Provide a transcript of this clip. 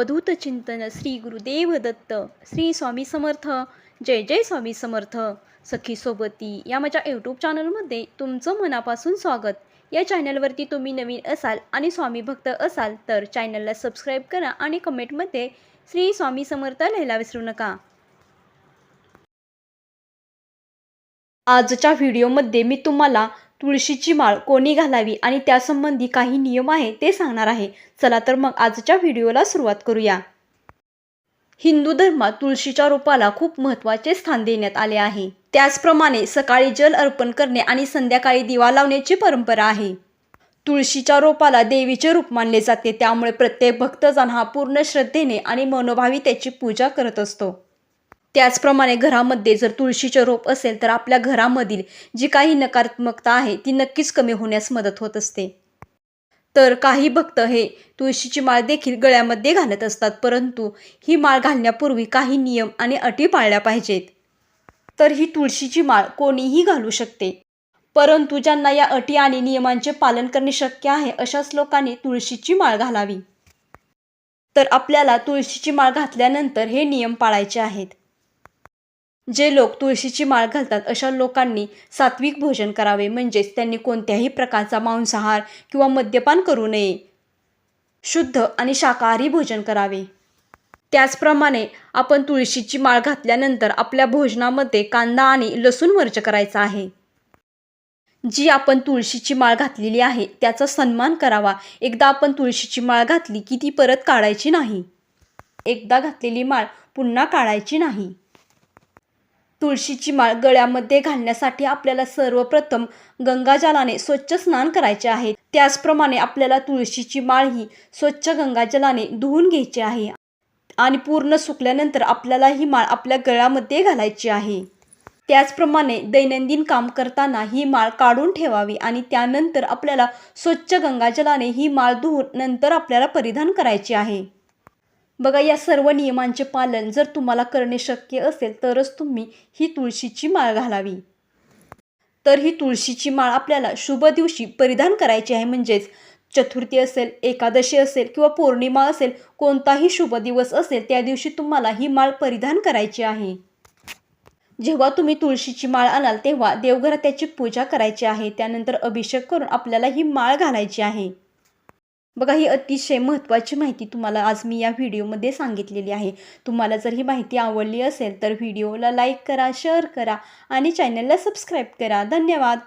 अवधूत चिंतन श्री गुरुदेव दत्त श्री स्वामी समर्थ जय जय स्वामी समर्थ. सखी सोबती या माझ्या यूट्यूब चॅनलमध्ये तुमचं मनापासून स्वागत. या चॅनलवरती तुम्ही नवीन असाल आणि स्वामी भक्त असाल तर चॅनलला सबस्क्राईब करा आणि कमेंटमध्ये श्री स्वामी समर्थ लिहायला विसरू नका. आजच्या व्हिडिओमध्ये मी तुम्हाला तुळशीची माळ कोणी घालावी आणि त्यासंबंधी काही नियम आहे ते सांगणार आहे. चला तर मग आजच्या व्हिडिओला सुरुवात करूया. हिंदू धर्मात तुळशीच्या रोपाला खूप महत्त्वाचे स्थान देण्यात आले आहे. त्याचप्रमाणे सकाळी जल अर्पण करणे आणि संध्याकाळी दिवा लावण्याची परंपरा आहे. तुळशीच्या रोपाला देवीचे रूप मानले जाते. त्यामुळे प्रत्येक भक्तजण हा पूर्ण श्रद्धेने आणि मनोभावी त्याची पूजा करत असतो. त्याचप्रमाणे घरामध्ये जर तुळशीचे रोप असेल तर आपल्या घरामधील जी काही नकारात्मकता आहे ती नक्कीच कमी होण्यास मदत होत असते. तर काही भक्त हे तुळशीची माळ देखील गळ्यामध्ये घालत असतात परंतु ही माळ घालण्यापूर्वी काही नियम आणि अटी पाळल्या पाहिजेत. तर ही तुळशीची माळ कोणीही घालू शकते. परंतु ज्यांना या अटी आणि नियमांचे पालन करणे शक्य आहे अशाच लोकांनी तुळशीची माळ घालावी. तर आपल्याला तुळशीची माळ घातल्यानंतर हे नियम पाळायचे आहेत. जे लोक तुळशीची माळ घालतात अशा लोकांनी सात्विक भोजन करावे. म्हणजेच त्यांनी कोणत्याही प्रकारचा मांसाहार किंवा मद्यपान करू नये. शुद्ध आणि शाकाहारी भोजन करावे. त्याचप्रमाणे आपण तुळशीची माळ घातल्यानंतर आपल्या भोजनामध्ये कांदा आणि लसूण वर्ज करायचा आहे. जी आपण तुळशीची माळ घातलेली आहे त्याचा सन्मान करावा. एकदा आपण तुळशीची माळ घातली की ती परत काढायची नाही. एकदा घातलेली माळ पुन्हा काढायची नाही. तुळशीची माळ गळ्यामध्ये घालण्यासाठी आपल्याला सर्वप्रथम गंगाजलाने स्वच्छ स्नान करायचे आहे. त्याचप्रमाणे आपल्याला तुळशीची माळ ही स्वच्छ गंगाजलाने धुवून घ्यायची आहे. आणि पूर्ण सुकल्यानंतर आपल्याला ही माळ आपल्या गळ्यामध्ये घालायची आहे. त्याचप्रमाणे दैनंदिन काम करताना ही माळ काढून ठेवावी आणि त्यानंतर आपल्याला स्वच्छ गंगाजलाने ही माळ धुवून नंतर आपल्याला परिधान करायची आहे. बघा या सर्व नियमांचे पालन जर तुम्हाला करणे शक्य असेल तरच तुम्ही ही तुळशीची माळ घालावी. तर ही तुळशीची माळ आपल्याला शुभ दिवशी परिधान करायची आहे. म्हणजेच चतुर्थी असेल एकादशी असेल किंवा पौर्णिमा असेल कोणताही शुभ दिवस असेल त्या दिवशी तुम्हाला ही माळ परिधान करायची आहे. जेव्हा तुम्ही तुळशीची माळ आणाल तेव्हा देवघरात त्याची पूजा करायची आहे. त्यानंतर अभिषेक करून आपल्याला ही माळ घालायची आहे. बघा ही अतिशय महत्त्वाची माहिती तुम्हाला आज मी या व्हिडिओमध्ये सांगितलेली आहे. तुम्हाला जर ही माहिती आवडली असेल तर व्हिडिओला लाईक करा शेअर करा आणि चॅनलला सबस्क्राईब करा. धन्यवाद!